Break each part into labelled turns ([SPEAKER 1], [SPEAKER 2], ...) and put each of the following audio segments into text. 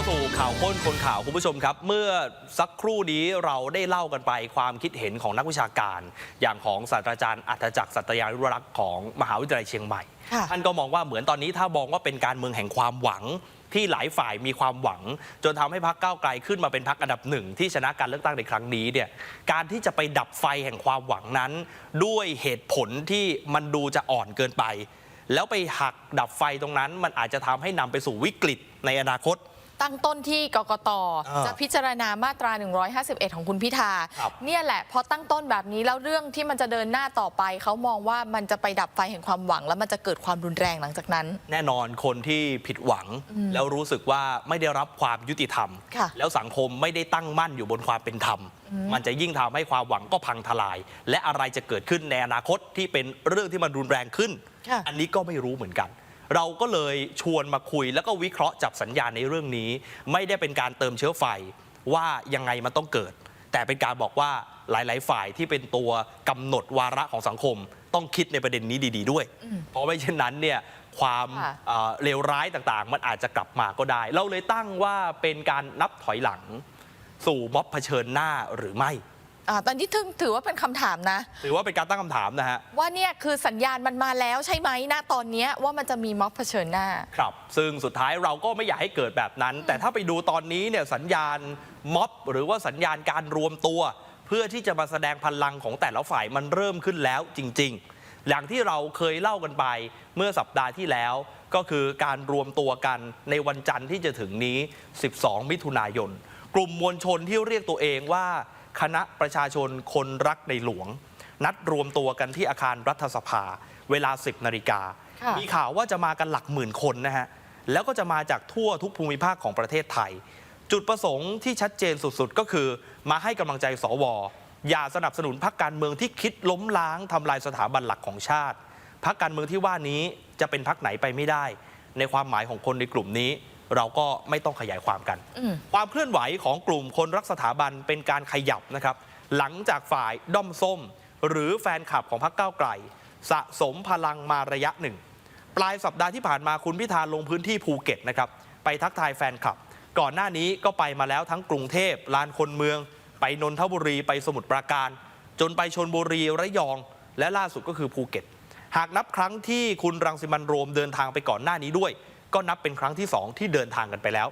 [SPEAKER 1] าสู่ข่าวค้นคนข่าวคุณผู้ชมครับ เมื่อสักครู่นี้เราได้เล่ากันไปความคิดเห็นของนักวิชาการ อย่างของศาสตราจารย์อัธจักรสัตยานุรักษ์ของมหาวิทยาลัยเชียงใหม่
[SPEAKER 2] ค่ะ
[SPEAKER 1] ท่านก็มองว่าเหมือนตอนนี้ถ้ามองว่าเป็นการเมืองแห่งความหวังที่หลายฝ่ายมีความหวัง จนทำให้พรรคก้าวไกลขึ้นมาเป็นพรรคอันดับหนึ่งที่ชนะการเลือกตั้งในครั้งนี้เนี่ยการที่จะไปดับไฟแห่งความหวังนั้น ด้วยเหตุผลที่มันดูจะอ่อนเกินไป แล้วไปหักดับไฟตรงนั้น มันอาจจะทำให้นำไปสู่วิกฤตในอนาคต
[SPEAKER 2] ตั้งต้นที่กกต
[SPEAKER 1] อ่า
[SPEAKER 2] จะพิจารณามาตรา 151 ของคุณพิธา
[SPEAKER 1] ครับ
[SPEAKER 2] เนี่ยแหละพอตั้งต้นแบบนี้แล้วเรื่องที่มันจะเดินหน้าต่อไป เขามองว่ามันจะไปดับไฟแห่งความหวัง แล้วมันจะเกิดความรุนแรงหลังจากนั้น
[SPEAKER 1] แน่นอนคนที่ผิดหวัง แล้วรู้สึกว่าไม่ได้รับความยุติธรรม
[SPEAKER 2] ค่ะ
[SPEAKER 1] แล้วสังคมไม่ได้ตั้งมั่นอยู่บนความเป็นธรรม มันจะยิ่งทำให้ความหวังก็พังทลาย และอะไรจะเกิดขึ้นในอนาคตที่เป็นเรื่องที่มันรุนแรงขึ้น
[SPEAKER 2] ค่ะ
[SPEAKER 1] อันนี้ก็ไม่รู้เหมือนกัน เราก็เลยชวนมาคุย แล้วก็วิเคราะห์จับสัญญาณในเรื่องนี้ ไม่ได้เป็นการเติมเชื้อไฟว่ายังไงมันต้องเกิด แต่เป็นการบอกว่าหลาย ๆ ฝ่ายที่เป็นตัวกำหนดวาระของสังคม ต้องคิดในประเด็นนี้ดี ๆ ด้วย เพราะไม่เช่นนั้นเนี่ยความ
[SPEAKER 2] ค่ะ
[SPEAKER 1] เอ่อเลวร้ายต่าง ๆ มันอาจจะกลับมาก็ได้ เราเลยตั้งว่าเป็นการนับถอยหลัง สู่ม็อบเผชิญหน้าหรือไม่
[SPEAKER 2] อ่าตอนนี้ถึงถือว่าเป็นคำถามนะ
[SPEAKER 1] ถือว่าเป็นการตั้งคำถามนะฮะ
[SPEAKER 2] ว่าเนี่ยคือสัญญาณมันมาแล้วใช่ไหมณตอนเนี้ยว่ามันจะมีม็อบเผชิญหน้า
[SPEAKER 1] ครับ ซึ่งสุดท้ายเราก็ไม่อยากให้เกิดแบบนั้น แต่ถ้าไปดูตอนนี้เนี่ยสัญญาณม็อบหรือว่าสัญญาณการรวมตัว เพื่อที่จะมาแสดงพลังของแต่ละฝ่ายมันเริ่มขึ้นแล้วจริง ๆ อย่างที่เราเคยเล่ากันไปเมื่อสัปดาห์ที่แล้ว ก็คือการรวมตัวกันในวันจันทร์ที่จะถึงนี้ 12 มิถุนายน กลุ่มมวลชนที่เรียกตัวเองว่า คณะประชาชนคนรักในหลวง นัดรวมตัวกันที่อาคารรัฐสภา เวลา 10นาฬิกา
[SPEAKER 2] ค่ะ
[SPEAKER 1] มีข่าวว่าจะมากันหลักหมื่นคนนะฮะ แล้วก็จะมาจากทั่วทุกภูมิภาคของประเทศไทย จุดประสงค์ที่ชัดเจนสุดๆ ก็คือ มาให้กำลังใจสว อย่าสนับสนุนพรรคการเมืองที่คิดล้มล้างทำลายสถาบันหลักของชาติพรรคการเมืองที่ว่านี้จะเป็นพรรคไหนไปไม่ได้ ในความหมายของคนในกลุ่มนี้ เราก็ไม่ต้องขยายความกัน
[SPEAKER 2] อืม
[SPEAKER 1] ความเคลื่อนไหวของกลุ่มคนรักสถาบันเป็นการขยับนะครับ หลังจากฝ่ายด้อมส้ม หรือแฟนคลับของพรรคก้าวไกล สะสมพลังมาระยะหนึ่ง ปลายสัปดาห์ที่ผ่านมาคุณพิธาลงพื้นที่ภูเก็ตนะครับไปทักทายแฟนคลับ ก่อนหน้านี้ก็ไปมาแล้วทั้งกรุงเทพลานคนเมือง ไปนนทบุรีไปสมุทรปราการ จนไปชนบุรีระยอง และล่าสุดก็คือภูเก็ต หากนับครั้งที่คุณรังสิมันต์โรมเดินทางไปก่อนหน้านี้ด้วย ก็นับเป็นครั้งที่ 2 ที่เดินทางกันไปแล้ว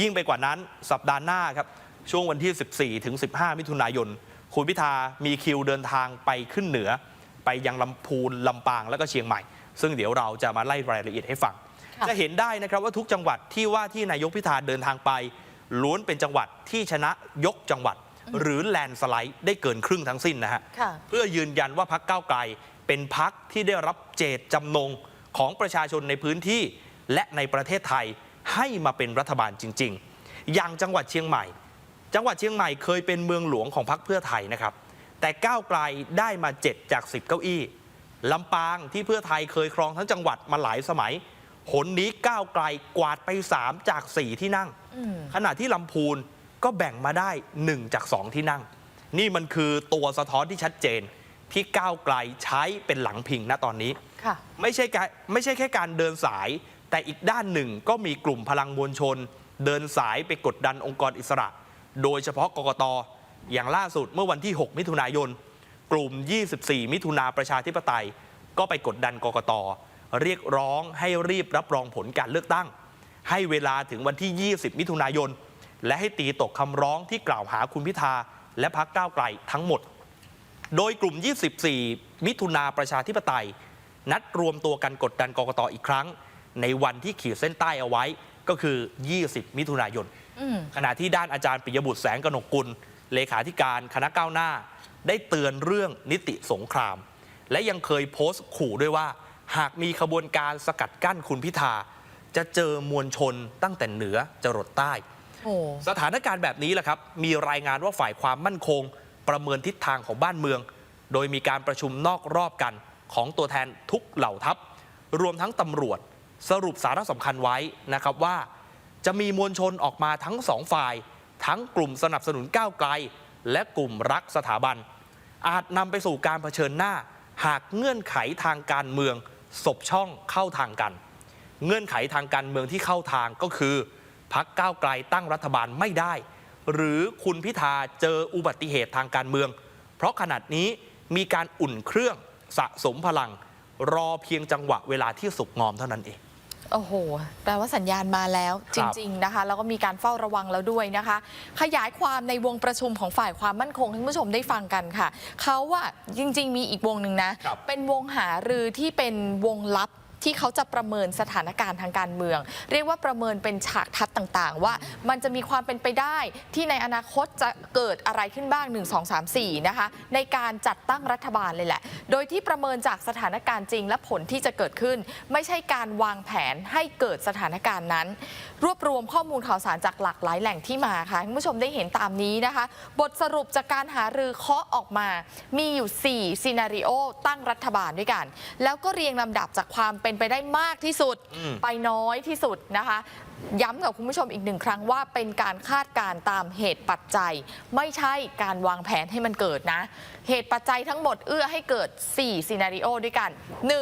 [SPEAKER 1] ยิ่งไปกว่านั้นสัปดาห์หน้าครับช่วงวันที่ 14 ถึง 15 มิถุนายน คุณพิธามีคิวเดินทางไปขึ้นเหนือ ไปยังลำพูนลำปางแล้วก็เชียงใหม่ ซึ่งเดี๋ยวเราจะมาไล่รายละเอียดให้ฟัง
[SPEAKER 2] ค่ะ
[SPEAKER 1] จะเห็นได้นะครับว่าทุกจังหวัดที่ว่าที่นายกพิธาเดินทางไปล้วนเป็นจังหวัดที่ชนะยกจังหวัด หรือแลนด์สไลด์ได้เกินครึ่งทั้งสิ้นนะฮะ
[SPEAKER 2] ค่ะ
[SPEAKER 1] เพื่อยืนยันว่าพักก้าวไกลเป็นพักที่ได้รับเจตจำนงของประชาชนในพื้นที่ และในประเทศไทยให้มาเป็นรัฐบาลจริง ๆ อย่างจังหวัดเชียงใหม่ จังหวัดเชียงใหม่เคยเป็นเมืองหลวงของพรรคเพื่อไทยนะครับ แต่ก้าวไกลได้มา 7 จาก 10 เก้าอี้ลำปางที่เพื่อไทยเคยครองทั้งจังหวัดมาหลายสมัยหนนี้ก้าวไกลกวาดไป 3 จาก 4 ที่นั่ง
[SPEAKER 2] อืม
[SPEAKER 1] ขณะที่ลำพูนก็แบ่งมาได้ 1 จาก 2 ที่นั่ง นี่มันคือตัวสะท้อนที่ชัดเจนที่ก้าวไกลใช้เป็นหลังพิงณตอนนี้
[SPEAKER 2] ค่ะ
[SPEAKER 1] ไม่ใช่การไม่ใช่แค่การเดินสาย แต่อีกด้านหนึ่งก็มีกลุ่มพลังมวลชน เดินสายไปกดดันองค์กรอิสระ โดยเฉพาะกกตอย่างล่าสุดเมื่อวันที่ 6 มิถุนายน กลุ่ม 24 มิถุนาประชาธิปไตย ก็ไปกดดันกกตเรียกร้องให้รีบรับรองผลการเลือกตั้ง ให้เวลาถึงวันที่ 20 มิถุนายน และให้ตีตกคำร้องที่กล่าวหาคุณพิธา และพักก้าวไกลทั้งหมด โดยกลุ่ม 24 มิถุนาประชาธิปไตย นัดรวมตัวกันกดดันกกตอีกครั้ง ในวันที่ขีดเส้นใต้เอาไว้ก็คือ 20 มิถุนายน
[SPEAKER 2] อืม
[SPEAKER 1] ขณะที่ด้านอาจารย์ปิยบุตรแสงกนกกุล เลขาธิการคณะก้าวหน้า ได้เตือนเรื่องนิติสงคราม และยังเคยโพสต์ขู่ด้วยว่า หากมีขบวนการสกัดกั้นคุณพิธา จะเจอมวลชนตั้งแต่เหนือจรดใต้
[SPEAKER 2] โอ้
[SPEAKER 1] สถานการณ์แบบนี้แหละครับ มีรายงานว่าฝ่ายความมั่นคง ประเมินทิศทางของบ้านเมือง โดยมีการประชุมนอกรอบกันของตัวแทนทุกเหล่าทัพ รวมทั้งตำรวจ สรุปสาระสำคัญไว้นะครับว่า จะมีมวลชนออกมาทั้งสองฝ่าย ทั้งกลุ่มสนับสนุนก้าวไกล และกลุ่มรักสถาบัน อาจนำไปสู่การเผชิญหน้า หากเงื่อนไขทางการเมืองสบช่องเข้าทางกัน เงื่อนไขทางการเมืองที่เข้าทางก็คือพักก้าวไกลตั้งรัฐบาลไม่ได้ หรือคุณพิธาเจออุบัติเหตุทางการเมือง เพราะขนาดนี้มีการอุ่นเครื่องสะสมพลัง รอเพียงจังหวะเวลาที่สุกงอมเท่านั้นเอง
[SPEAKER 2] โอ้โห แปลว่าสัญญาณมาแล้ว
[SPEAKER 1] ค
[SPEAKER 2] จ
[SPEAKER 1] รับ
[SPEAKER 2] ริง ๆ นะคะ แล้วก็มีการเฝ้าระวังแล้วด้วยนะคะ ขยายความในวงประชุมของฝ่ายความมั่นคงให้คุณผู้ชมได้ฟังกันค่ะ เขาว่าจริง ๆ มีอีกวงหนึ่งนะ
[SPEAKER 1] ครับ
[SPEAKER 2] เป็นวงหารือที่เป็นวงลับ ที่เขาจะประเมินสถานการณ์ทางการเมือง เรียกว่าประเมินเป็นฉากทัดต่างๆ ว่ามันจะมีความเป็นไปได้ที่ในอนาคตจะเกิดอะไรขึ้นบ้าง 1 2 3 4 นะคะ ในการจัดตั้งรัฐบาลเลยแหละ โดยที่ประเมินจากสถานการณ์จริงและผลที่จะเกิดขึ้น ไม่ใช่การวางแผนให้เกิดสถานการณ์นั้น รวบรวมข้อมูลข่าวสารจากหลากหลายแหล่งที่มาค่ะให้คุณผู้ชมได้เห็นตามนี้นะคะ บทสรุปจากการหารือเคาะออกมา มีอยู่4ซีนารีโอตั้งรัฐบาลด้วยกัน แล้วก็เรียงลำดับจากความเป็นไปได้มากที่สุด
[SPEAKER 1] อืม
[SPEAKER 2] ไปน้อยที่สุดนะคะ ย้ำกับคุณผู้ชมอีกหนึ่งครั้งว่าเป็นการคาดการณ์ตามเหตุปัจจัย ไม่ใช่การวางแผนให้มันเกิดนะ เหตุปัจจัยทั้งหมดเอื้อให้เกิด4ซีนารีโอด้วยกัน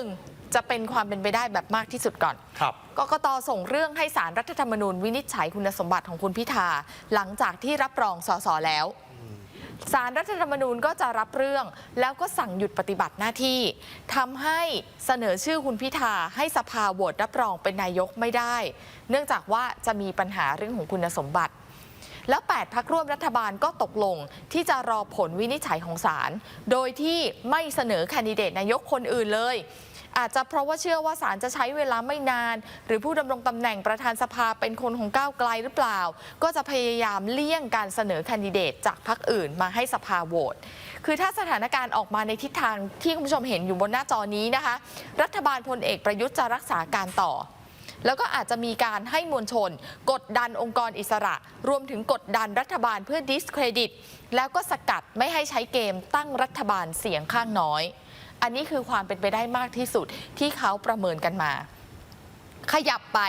[SPEAKER 2] 1. จะเป็นความเป็นไปได้แบบมากที่สุดก่อน
[SPEAKER 1] ครับ
[SPEAKER 2] กกตส่งเรื่องให้สารรัฐธรรมนูญวินิจฉัยคุณสมบัติของคุณพิธา หลังจากที่รับรองสสแล้ว สารรัฐธรรมนูญก็จะรับเรื่องแล้วก็สั่งหยุดปฏิบัติหน้าที่ทำให้เสนอชื่อคุณพิธาให้สภาโหวตรับรองเป็นนายกไม่ได้ เนื่องจากว่าจะมีปัญหาเรื่องของคุณสมบัติ แล้ว 8 พักร่วมรัฐบาลก็ตกลงที่จะรอผลวินิจฉัยของศาลโดยที่ไม่เสนอแคนดิเดตนายกคนอื่นเลย อาจจะเพราะว่าเชื่อว่าศาลจะใช้เวลาไม่นาน หรือผู้ดำรงตำแหน่งประธานสภาเป็นคนของก้าวไกลหรือเปล่า ก็จะพยายามเลี่ยงการเสนอแคนดิเดตจากพรรคอื่นมาให้สภาโหวตคือถ้าสถานการณ์ออกมาในทิศทางที่คุณผู้ชมเห็นอยู่บนหน้าจอนี้นะคะ รัฐบาลพลเอกประยุทธ์จะรักษาการต่อแล้วก็อาจจะมีการให้มวลชน กดดันองค์กรอิสระ รวมถึงกดดันรัฐบาลเพื่อดิสเครดิต แล้วก็สกัดไม่ให้ใช้เกมตั้งรัฐบาลเสียงข้างน้อย อันนี้คือความเป็นไปได้มากที่สุดที่เขาประเมินกันมา ขยับไป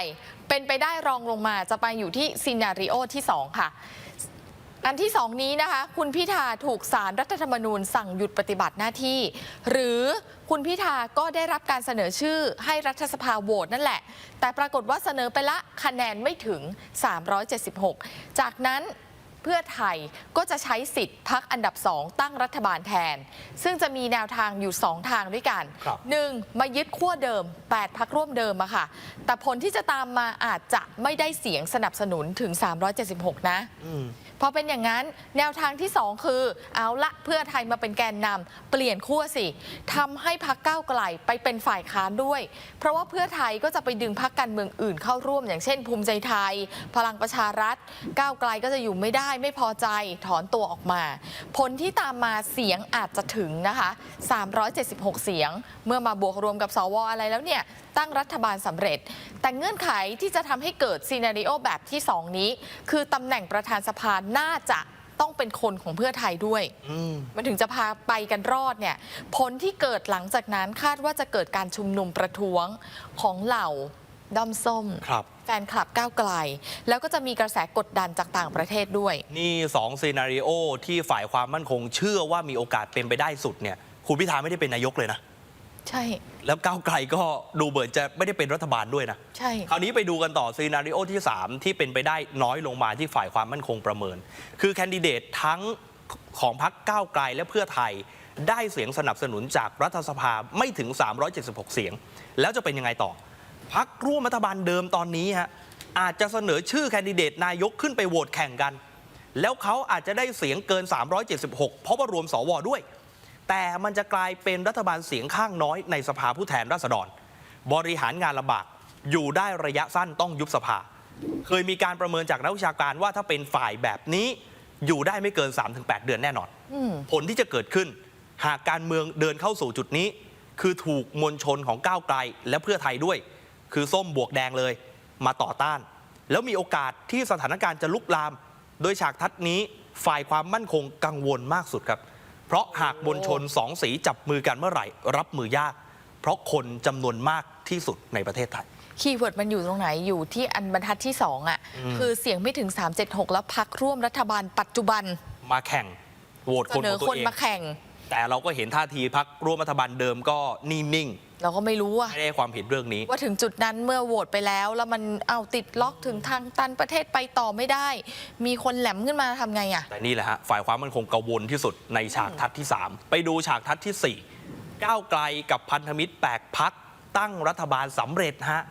[SPEAKER 2] เป็นไปได้รองลงมาจะไปอยู่ที่ซีนารีโอที่ 2 ค่ะอันที่สองนี้นะคะ คุณพิธาถูกสารรัฐธรรมนูญสั่งหยุดปฏิบัติหน้าที่ หรือคุณพิธาก็ได้รับการเสนอชื่อให้รัฐสภาโหวตนั่นแหละ แต่ปรากฏว่าเสนอไปละคะแนนไม่ถึง 376 จากนั้น เพื่อไทยก็จะใช้สิทธิ์พักอันดับสองตั้งรัฐบาลแทน ซึ่งจะมีแนวทางอยู่ 2 ทางด้วยกัน
[SPEAKER 1] ครับ
[SPEAKER 2] หนึ่งมายึดขั้วเดิม 8 พักร่วมเดิมอะค่ะ แต่ผลที่จะตามมาอาจจะไม่ได้เสียงสนับสนุนถึง 376 นะ
[SPEAKER 1] อืม
[SPEAKER 2] พอเป็นอย่างนั้นแนวทางที่ 2 คือ เอาละเพื่อไทยมาเป็นแกนนำเปลี่ยนขั้วสิทำให้พักก้าวไกลไปเป็นฝ่ายค้านด้วย เพราะว่าเพื่อไทยก็จะไปดึงพักการเมืองอื่นเข้าร่วม อย่างเช่น ภูมิใจไทย พลังประชารัฐ ก้าวไกลก็จะอยู่ไม่ได้ไม่พอใจถอนตัวออกมา ผลที่ตามมาเสียงอาจจะถึงนะคะ 376 เสียง เมื่อมาบวกรวมกับสวอะไรแล้วเนี่ย ตั้งรัฐบาลสำเร็จ แต่เงื่อนไขที่จะทำให้เกิดซีนารีโอแบบที่ 2 นี้ คือตำแหน่งประธานสภาน่าจะต้องเป็นคนของเพื่อไทยด้วย
[SPEAKER 1] อืม
[SPEAKER 2] มันถึงจะพาไปกันรอดเนี่ย ผลที่เกิดหลังจากนั้นคาดว่าจะเกิดการชุมนุมประท้วงของเหล่าด้อมส้ม
[SPEAKER 1] ครับ
[SPEAKER 2] แฟนคลับก้าวไกล แล้วก็จะมีกระแสกดดันจากต่างประเทศด้วย
[SPEAKER 1] นี่สองซีนารีโอที่ฝ่ายความมั่นคงเชื่อว่ามีโอกาสเป็นไปได้สุดเนี่ยคุณพิธาไม่ได้เป็นนายกเลยนะ
[SPEAKER 2] ใช่
[SPEAKER 1] แล้วก้าวไกลก็ดูเหมือนจะไม่ได้เป็นรัฐบาลด้วยนะ
[SPEAKER 2] ใช่
[SPEAKER 1] คราวนี้ไปดูกันต่อซีนารีโอที่ 3 ที่เป็นไปได้น้อยลงมาที่ฝ่ายความมั่นคงประเมิน คือแคนดิเดตทั้งของพรรคก้าวไกลและเพื่อไทยได้เสียงสนับสนุนจากรัฐสภาไม่ถึง 376 เสียง แล้วจะเป็นยังไงต่อ พักร่วมรัฐบาลเดิมตอนนี้ฮะอาจจะเสนอชื่อแคนดิเดตนายกขึ้นไปโหวตแข่งกัน แล้วเขาอาจจะได้เสียงเกิน 376 เพราะว่ารวมสวด้วย แต่มันจะกลายเป็นรัฐบาลเสียงข้างน้อยในสภาผู้แทนราษฎร บริหารงานลำบากอยู่ได้ระยะสั้นต้องยุบสภา เคยมีการประเมินจากนักวิชาการว่าถ้าเป็นฝ่ายแบบนี้อยู่ได้ไม่เกิน 3-8 เดือนแน่นอน
[SPEAKER 2] อืม
[SPEAKER 1] ผลที่จะเกิดขึ้น หากการเมืองเดินเข้าสู่จุดนี้ คือถูกมวลชนของก้าวไกลและเพื่อไทยด้วย คือส้มบวกแดงเลยมาต่อต้าน แล้วมีโอกาสที่สถานการณ์จะลุกลาม โดยฉากทัดนี้ฝ่ายความมั่นคงกังวลมากสุดครับ เพราะหากมวลชนสองสีจับมือกันเมื่อไหร่ รับมือยาก เพราะคนจำนวนมากที่สุดในประเทศไทย
[SPEAKER 2] คีย์เวิร์ดมันอยู่ตรงไหนอยู่ที่อันบรรทัดที่ 2อะ
[SPEAKER 1] อืม
[SPEAKER 2] คือเสียงไม่ถึง 376 แล้วพักร่วมรัฐบาลปัจจุบัน
[SPEAKER 1] มาแข่งโหวต
[SPEAKER 2] เส
[SPEAKER 1] คน
[SPEAKER 2] น
[SPEAKER 1] ข
[SPEAKER 2] อ
[SPEAKER 1] องตั
[SPEAKER 2] ค
[SPEAKER 1] วนเอง
[SPEAKER 2] มาแข่ง
[SPEAKER 1] แต่เราก็เห็นท่าทีพักร่วมรัฐบาลเดิมก็นิ่ง
[SPEAKER 2] เราก็ไม่รู้อะ
[SPEAKER 1] ไม่ได้ให้ความเห็นเรื่องนี้
[SPEAKER 2] ว่าถึงจุดนั้นเมื่อโหวตไปแล้ว แล้วมันเอาติดล็อกถึงทางตันประเทศไปต่อไม่ได้ มีคนแหลมขึ้นมาทำไงอะ
[SPEAKER 1] แต่นี่แหละฮะฝ่ายความมั่นคงกังวลที่สุดในฉากทัศน์ที่ 3 ไปดูฉากทัศน์ที่ 4 ก้าวไกลกับพันธมิตรแปดพักตั้งรัฐบาลสำเร็จฮะ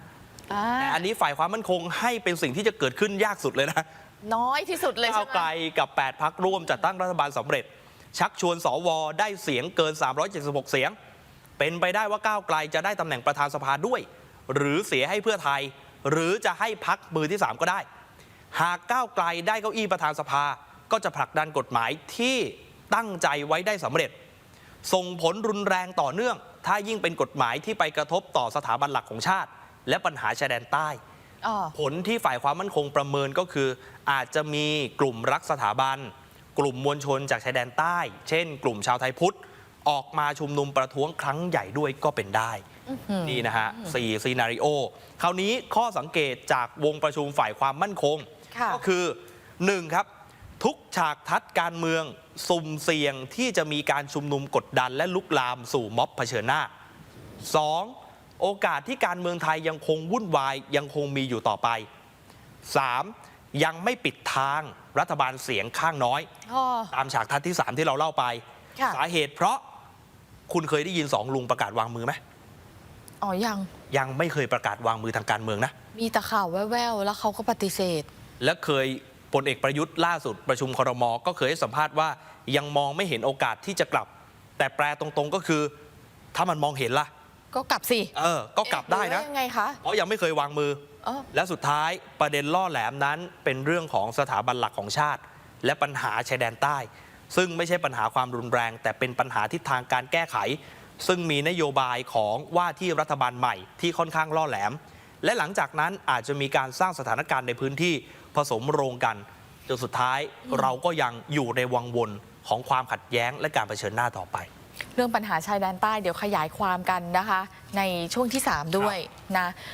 [SPEAKER 1] แต่อันนี้ฝ่ายความมั่นคงให้เป็นสิ่งที่จะเกิดขึ้นยากสุดเลยนะ
[SPEAKER 2] น้อยที่สุดเลย
[SPEAKER 1] ก้า
[SPEAKER 2] ใช่
[SPEAKER 1] ว
[SPEAKER 2] ไห
[SPEAKER 1] ไกล
[SPEAKER 2] ม
[SPEAKER 1] กับ 8 พักร่วมจัดตั้งรัฐบาลสำเร็จ ชักชวนสวได้เสียงเกิน 376 เสียง เป็นไปได้ว่าก้าวไกลจะได้ตำแหน่งประธานสภาด้วย หรือเสียให้เพื่อไทย หรือจะให้พักมือที่ 3 ก็ได้ หากก้าวไกลได้เก้าอี้ประธานสภาก็จะผลักดันกฎหมายที่ตั้งใจไว้ได้สำเร็จ ส่งผลรุนแรงต่อเนื่อง ถ้ายิ่งเป็นกฎหมายที่ไปกระทบต่อสถาบันหลักของชาติ และปัญหาชายแดนใต้
[SPEAKER 2] อ๋อ
[SPEAKER 1] ผลที่ฝ่ายความมั่นคงประเมินก็คือ อาจจะมีกลุ่มรักสถาบัน กลุ่มมวลชนจากชายแดนใต้ เช่น กลุ่มชาวไทยพุทธ ออกมาชุมนุมประท้วงครั้งใหญ่ด้วยก็เป็นได้ นี่นะฮะสี่ซีนารีโอคราวนี้ข้อสังเกตจากวงประชุมฝ่ายความมั่นคง
[SPEAKER 2] ค่ะ
[SPEAKER 1] ก็คือ 1 ครับ ทุกฉากทัศน์การเมืองสุ่มเสี่ยงที่จะมีการชุมนุมกดดันและลุกลามสู่ม็อบเผชิญหน้า 2. โอกาสที่การเมืองไทยยังคงวุ่นวายยังคงมีอยู่ต่อไป 3. ยังไม่ปิดทางรัฐบาลเสียงข้างน้อย
[SPEAKER 2] อ๋อ
[SPEAKER 1] ตามฉากทัศน์ที่ 3 ที่เราเล่าไป
[SPEAKER 2] ค่ะ
[SPEAKER 1] สาเหตุเพราะ คุณเคยได้ยินสองลุงประกาศวางมือไหม
[SPEAKER 2] อ๋อยัง
[SPEAKER 1] ยังไม่เคยประกาศวางมือทางการเมืองนะ
[SPEAKER 2] มีแต่ข่าวแว่วๆแล้วเขาก็ปฏิเสธ
[SPEAKER 1] และเคยพลเอกประยุทธ์ล่าสุดประชุมครมก็เคยให้สัมภาษณ์ว่า ยังมองไม่เห็นโอกาสที่จะกลับ แต่แปลตรงๆก็คือ ถ้ามันมองเห็นล่ะ
[SPEAKER 2] ก็กลับสิ
[SPEAKER 1] เออ ก็กลับได้นะ
[SPEAKER 2] เอ๊หรือว่ายังไงคะ
[SPEAKER 1] เพราะยังไม่เคยวางมือ
[SPEAKER 2] อ๋อ
[SPEAKER 1] และสุดท้ายประเด็นล่อแหลมนั้นเป็นเรื่องของสถาบันหลักของชาติ และปัญหาชายแดนใต้ ซึ่งไม่ใช่ปัญหาความรุนแรง แต่เป็นปัญหาทิศทางการแก้ไข ซึ่งมีนโยบายของว่าที่รัฐบาลใหม่ที่ค่อนข้างล่อแหลม และหลังจากนั้นอาจจะมีการสร้างสถานการณ์ในพื้นที่ผสมโรงกันจนสุดท้ายเราก็ยังอยู่ในวังวนของความขัดแย้งและการเผชิญหน้าต่อไป
[SPEAKER 2] เรื่องปัญหาชายแดนใต้เดี๋ยวขยายความกันนะคะ ในช่วงที่ 3 ด้วยนะ